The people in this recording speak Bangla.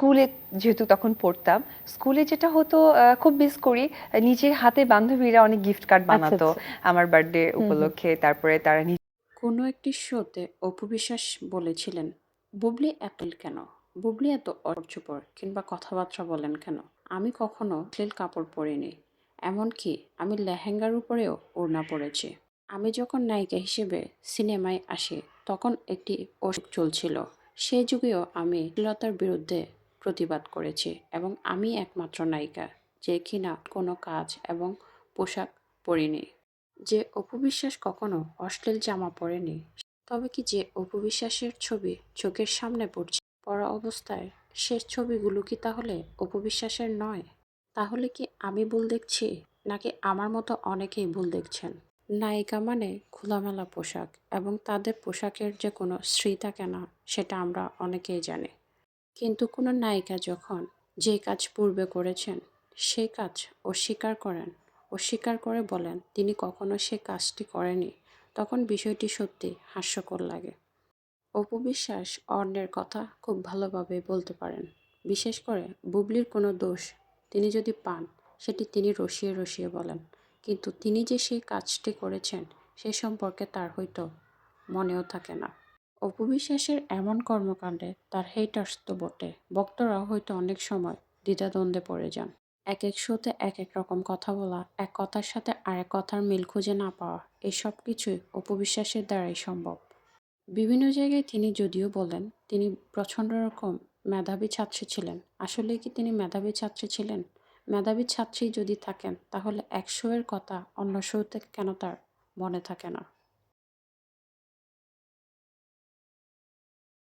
স্কুলে যেহেতু তখন পড়তাম স্কুলে যেটা হতো খুব মিস করি নিজের হাতে বান্ধবীরা অনেক গিফট কার্ড বানাতো আমার বার্থডে উপলক্ষে তারপরে তারা নিজে কোনো একটি শোতে অপু বিশ্বাস বলেছিলেন বুবলি অ্যাপেল কেন? বুবলি এত অর্চপর কিংবা কথাবার্তা বলেন কেন? আমি কখনো অশ্লীল কাপড় পরিনি। এমনকি আমি লেহেঙ্গার উপরেও ওড়না পরেছি। আমি যখন নায়িকা হিসেবে সিনেমায় আসি তখন একটি অসুখ চলছিল। সেই যুগেও আমি লতার বিরুদ্ধে প্রতিবাদ করেছে এবং আমি একমাত্র নায়িকা, যে কিনা কোনো কাজ এবং পোশাক পরিনি। যে অপবিশ্বাস কখনো অশ্লীল জামা পরেনি, তবে কি যে অপবিশ্বাসের ছবি চোখের সামনে পড়ছে, পড়া অবস্থায় সে ছবিগুলো কি তাহলে অপবিশ্বাসের নয়? তাহলে কি আমি ভুল দেখছি, নাকি আমার মতো অনেকেই ভুল দেখছেন? নায়িকা মানে খোলামেলা পোশাক এবং তাদের পোশাকের যে কোনো স্ত্রী থাকে না, সেটা আমরা অনেকেই জানি। কিন্তু কোনো নায়িকা যখন যে কাজ পূর্বে করেছেন সেই কাজ অস্বীকার করেন, অস্বীকার করে বলেন, তিনি কখনো সে কাজটি করেনি তখন বিষয়টি সত্যি হাস্যকর লাগে। অপবিশ্বাস অন্যের কথা খুব ভালোভাবে বলতে পারেন। বিশেষ করে বুবলির কোনো দোষ তিনি যদি পান, সেটি তিনি রসিয়ে রসিয়ে বলেন। কিন্তু তিনি যে সেই কাজটি করেছেন, সে সম্পর্কে তার হয়তো মনেও থাকে না। অপবিশ্বাসের এমন কর্মকাণ্ডে তার হেটার্স তো বটে। ভক্তরাও হয়তো অনেক সময় দ্বিধাদ্বন্দ্বে পড়ে যান। এক এক শোতে এক এক রকম কথা বলা, এক কথার সাথে আরেক কথার মিল খুঁজে না পাওয়া এই সব কিছুই অপবিশ্বাসের দ্বারাই সম্ভব। বিভিন্ন জায়গায় তিনি যদিও বলেন, তিনি প্রচণ্ড রকম মেধাবী ছাত্রী ছিলেন। আসলে কি তিনি মেধাবী ছাত্রী ছিলেন? মেধাবী ছাত্রী যদি থাকেন, তাহলে এক শোয়ের কথা অন্য শোতে কেন তার মনে থাকে না?